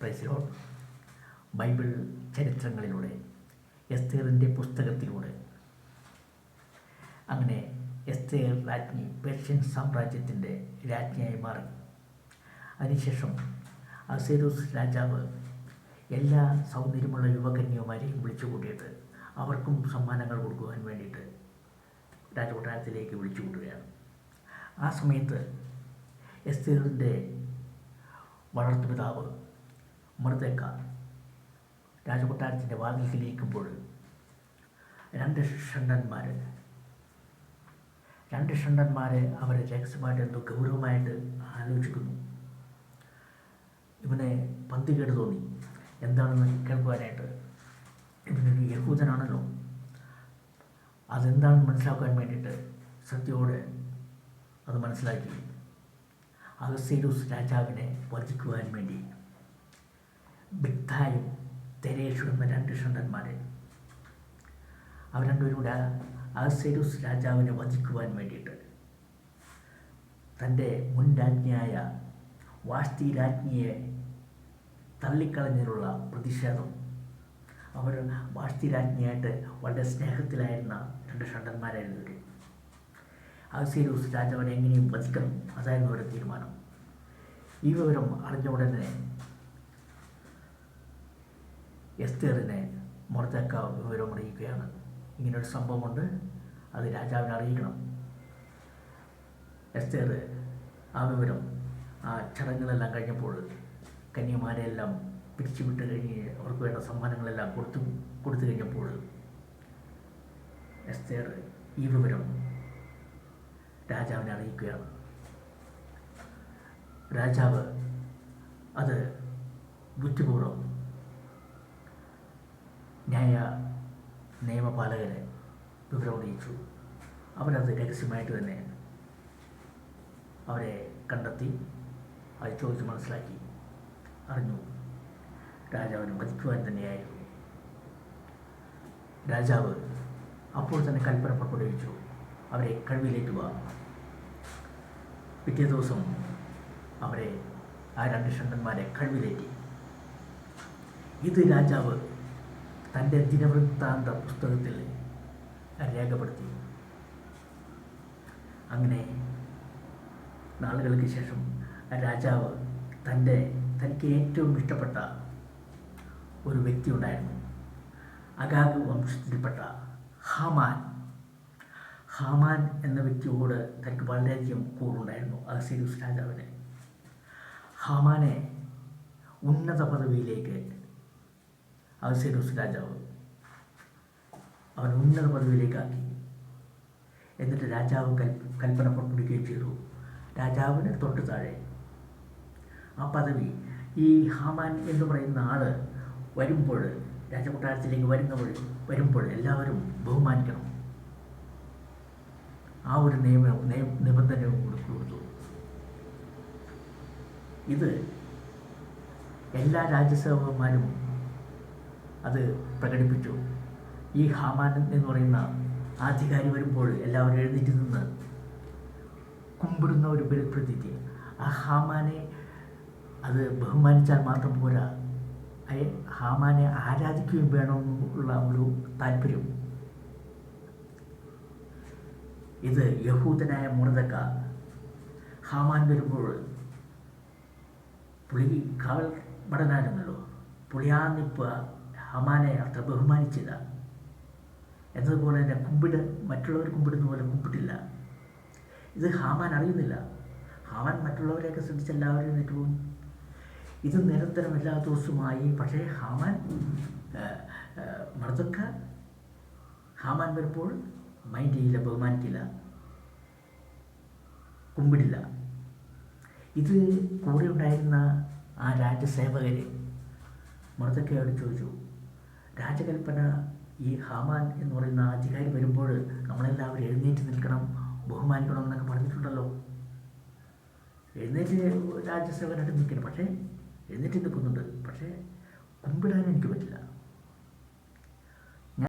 പ്രൈസിലോ Bible ചരിത്രങ്ങളിലൂടെ എസ്തേറിന്റെ പുസ്തകത്തിലൂടെ. അങ്ങനെ എസ്തേർ രാജ്ഞി പേർഷ്യൻ സാമ്രാജ്യത്തിന്റെ രാജ്ഞിയായി മാറി. അതിനുശേഷം അസേരൂസ് രാജാവ് എല്ലാ സൗന്ദര്യമുള്ള യുവകന്യമാരെയും വിളിച്ചു കൂട്ടിയിട്ട് അവർക്കും സമ്മാനങ്ങൾ കൊടുക്കുവാൻ വേണ്ടിയിട്ട് രാജകൊട്ടാരത്തിലേക്ക് വിളിച്ചു കൂട്ടുകയാണ് ആ സമയത്ത് എസ്തേറിന്റെ വളർത്തുപിതാവ് മൃതക്ക രാജകൊട്ടാരത്തിന്റെ വാതിൽക്കിലേക്കുമ്പോൾ രണ്ട് ഷണ്ടന്മാർ രണ്ട് ഷണ്ടന്മാർ അവരെ രഹസ്യമായിട്ട് എന്തോ ഗൗരവമായിട്ട് ആലോചിക്കുന്നു. ഇവനെ പന്തികേട് തോന്നി. എന്താണെന്ന് കേൾക്കുവാനായിട്ട് ഇവനൊരു യഹൂദനാണല്ലോ. അതെന്താണെന്ന് മനസ്സിലാക്കാൻ വേണ്ടിയിട്ട് സത്യോടെ അത് മനസ്സിലാക്കി. അഗസേരൂസ് രാജാവിനെ വധിക്കുവാൻ വേണ്ടി ബിഗ്തായും തെരേഷു എന്ന രണ്ട് ഷണ്ടന്മാരെ അവർ രണ്ടുപേരുടെ ആസെരുസ് രാജാവിനെ വധിക്കുവാൻ വേണ്ടിയിട്ട് തന്റെ മുൻ രാജ്ഞിയായ വാഷ്തി രാജ്ഞിയെ തള്ളിക്കളഞ്ഞതിനുള്ള പ്രതിഷേധം. അവർ വാഷ്തി രാജ്ഞിയായിട്ട് വളരെ സ്നേഹത്തിലായിരുന്ന രണ്ട് ഷണ്ടന്മാരായിരുന്നു ഇവർ അഗസേരൂസ് രാജാവിനെ എങ്ങനെയും വധിക്കണം അതായിരുന്നു അവരുടെ തീരുമാനം. ഈ വിവരം അറിഞ്ഞ ഉടനെ എസ്തേറിനെ മൊർദക്ക വിവരം അറിയിക്കുകയാണ്. ഇങ്ങനൊരു സംഭവമുണ്ട്. അത് രാജാവിനെ അറിയിക്കണം. എസ്തേർ ആ വിവരം ആ ചടങ്ങുകളെല്ലാം കഴിഞ്ഞപ്പോൾ കന്യമാരെയെല്ലാം പിരിച്ചുവിട്ട് കഴിഞ്ഞ് അവർക്ക് വേണ്ട സമ്മാനങ്ങളെല്ലാം കൊടുത്തു കൊടുത്തു കഴിഞ്ഞപ്പോൾ എസ്തേർ ഈ വിവരം രാജാവിനെ അറിയിക്കുകയാണ്. രാജാവ് അത് ബുദ്ധിപൂർവം ന്യായ നിയമപാലകരെ വിവരം അറിയിച്ചു അവരത് രഹസ്യമായിട്ട് തന്നെ അവരെ കണ്ടെത്തി അത് ചോദിച്ച് മനസ്സിലാക്കി അറിഞ്ഞു. രാജാവിനെ വധിക്കുവാൻ തന്നെയായിരുന്നു. രാജാവ് അപ്പോൾ തന്നെ കൽപ്പന പുറപ്പെടുവിച്ചു അവരെ കഴിവിലേറ്റുക പിറ്റേ ദിവസം അവരെ ആ രണ്ട് ഷണ്ടന്മാരെ കഴിവിലേറ്റി ഇത് രാജാവ് തന്റെ ദിനവൃത്താന്ത പുസ്തകത്തിൽ രേഖപ്പെടുത്തി. അങ്ങനെ നാളുകൾക്ക് ശേഷം രാജാവ് തന്റെ തനിക്ക് ഏറ്റവും ഇഷ്ടപ്പെട്ട ഒരു വ്യക്തി ഉണ്ടായിരുന്നു. അഗാഗ് വംശത്തിൽപ്പെട്ട ഹാമാൻ. ഹാമാൻ എന്ന വ്യക്തിയോട് തനിക്ക് വളരെയധികം കൂടുണ്ടായിരുന്നു അസീരൂസ് രാജാവിന്. ഹാമാനെ ഉന്നത പദവിയിലേക്ക് അസീരൂസ് രാജാവ് അവൻ ഉന്നത പദവിയിലേക്കാക്കി. എന്നിട്ട് രാജാവ് കൽ കൽപ്പന പുറപ്പെടുവിക്കുകയും ചെയ്തു. രാജാവിന് തൊട്ട് താഴെ ആ പദവി ഈ ഹാമാൻ എന്ന് പറയുന്ന ആൾ വരുമ്പോൾ രാജകൊട്ടാരത്തിലേക്ക് വരുന്നവൾ വരുമ്പോൾ എല്ലാവരും ബഹുമാനിക്കണം. ആ ഒരു നിയമ നിയ- നിബന്ധനയും കൂടി കൊടുത്തു. ഇത് എല്ലാ രാജ്യസഭമാരും അത് പ്രകടിപ്പിച്ചു. ഈ ഹാമാൻ എന്ന് പറയുന്ന ആധികാരി വരുമ്പോൾ എല്ലാവരും എഴുന്നേറ്റ് നിന്ന് കുമ്പിടുന്ന ഒരു ബലിപ്രതീതി. ആ ഹാമാനെ അത് ബഹുമാനിച്ചാൽ മാത്രം പോരാ. ഹാമാനെ ആരാധിക്കുകയും വേണമെന്നുള്ള ഒരു താല്പര്യം. ഇത് യഹൂദനായ മുറതക്ക ഹാമാൻ വരുമ്പോൾ പുളി കാവൽ ഭടനായിരുന്നല്ലോ പുളിയാന്നിപ്പ് ഹമാനെ അത്ര ബഹുമാനിച്ചില്ല. എന്നതുപോലെ തന്നെ കുമ്പിട് മറ്റുള്ളവർ കുമ്പിടുന്ന പോലെ കുമ്പിട്ടില്ല. ഇത് ഹാമാൻ അറിയുന്നില്ല. ഹാമാൻ മറ്റുള്ളവരെയൊക്കെ ശ്രദ്ധിച്ച് എല്ലാവരും പോകും. ഇത് നിരന്തരം എല്ലാ ദിവസവുമായി പക്ഷേ ഹാമാൻ മർദ്ദക്ക ഹാമാൻ വരുമ്പോൾ മൈൻഡ് ചെയ്യില്ല ബഹുമാനിക്കില്ല. കുമ്പിടില്ല. ഇത് കൂടെ ഉണ്ടായിരുന്ന ആ രാജ്യസേവകർ മർദ്ദക്കയോട് ചോദിച്ചു രാജകൽപ്പന ഈ ഹാമാൻ എന്ന് പറയുന്ന അധികാരി വരുമ്പോൾ നമ്മളെല്ലാവരും എഴുന്നേറ്റ് നിൽക്കണം ബഹുമാനിക്കണം എന്നൊക്കെ പറഞ്ഞിട്ടുണ്ടല്ലോ. എഴുന്നേറ്റ് രാജ്യസേവനായിട്ട് നിൽക്കണം പക്ഷേ എഴുന്നേറ്റ് നിൽക്കുന്നുണ്ട്. പക്ഷേ കുമ്പിടാൻ എനിക്ക് പറ്റില്ല.